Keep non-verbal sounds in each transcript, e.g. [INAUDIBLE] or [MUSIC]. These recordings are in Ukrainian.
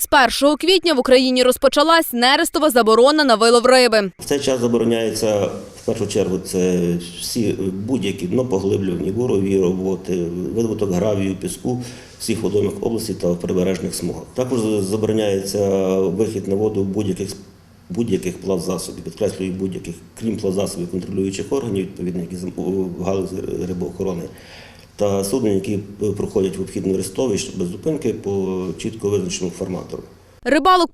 З 1 квітня в Україні розпочалась нерестова заборона на вилов риби. В цей час забороняється в першу чергу це всі будь-які днопоглиблювані бурові роботи, видобуток гравію, піску всіх водоймах області та прибережних смугах. Також забороняється вихід на воду будь-яких будь-яких плавзасобів, підкреслюю будь-яких, крім плавзасобів контролюючих органів, відповідно, які галузі рибоохорони. Та суден, які проходять в обхідне рестовище без зупинки по чітко визначеному форматору.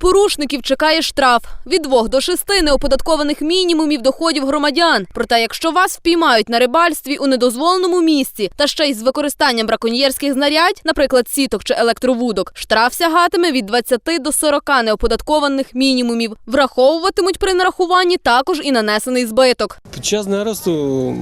Рибалок-порушників чекає штраф від 2 до 6 неоподаткованих мінімумів доходів громадян. Проте, якщо вас впіймають на рибальстві у недозволеному місці та ще й з використанням браконьєрських знарядь, наприклад, сіток чи електровудок, штраф сягатиме від 20 до 40 неоподаткованих мінімумів. Враховуватимуть при нарахуванні також і нанесений збиток. Під час нересту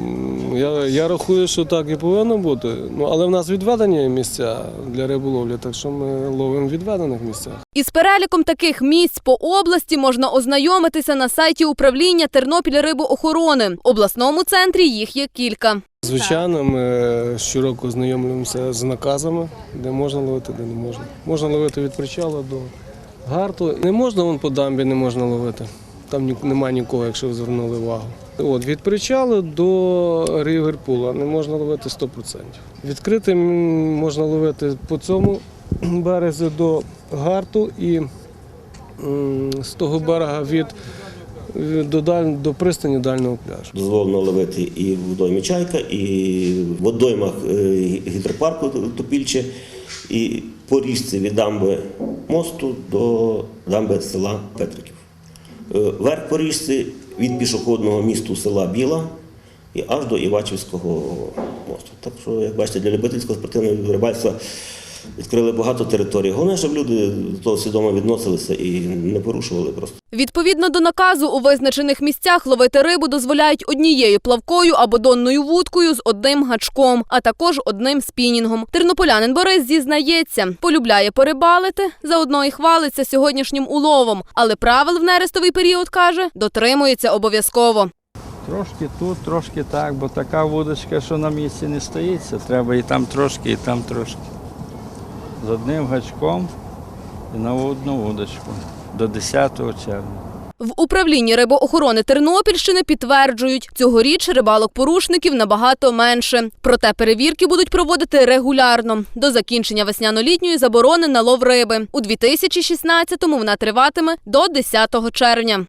я, я рахую, що так і повинно бути. Ну, але в нас відведені місця для риболовлі, так що ми ловимо в відведених місцях. Із переліком таких місць по області можна ознайомитися на сайті управління Тернопіль рибоохорони. В обласному центрі їх є кілька. Звичайно, ми щороку знайомлюємося з наказами, де можна ловити, де не можна. Можна ловити від причалу до гарту. Не можна вон по дамбі, не можна ловити. Там немає нікого, якщо ви звернули увагу. От, від причалу до ріверпула не можна ловити 100%. Відкритим можна ловити по цьому [CLEARS THROAT] березі до гарту і з того берега від, до, даль, до пристані дальнього пляжу. Дозволено ловити і в водоймі Чайка, і в водоймах е, гідропарку Топільче, і по річці від дамби мосту до дамби села Петриків. Е, Верх по річці від пішохідного місту села Біла і аж до Івачівського мосту. Так що, як бачите, для любительського спортивного рибальства відкрили багато територій. Головне, щоб люди до того свідомо відносилися і не порушували просто. Відповідно до наказу, у визначених місцях ловити рибу дозволяють однією плавкою або донною вудкою з одним гачком, а також одним спінінгом. Тернополянин Борис зізнається, полюбляє порибалити, заодно і хвалиться сьогоднішнім уловом, але правил в нерестовий період каже, дотримується обов'язково. Трошки тут, трошки так, бо така вудочка, що на місці не стоїться. Треба і там трошки, і там трошки. З одним гачком і на одну вудочку до 10 червня. В управлінні рибоохорони Тернопільщини підтверджують, цьогоріч рибалок-порушників набагато менше. Проте перевірки будуть проводити регулярно до закінчення весняно-літньої заборони на лов риби. У 2016-му вона триватиме до 10 червня.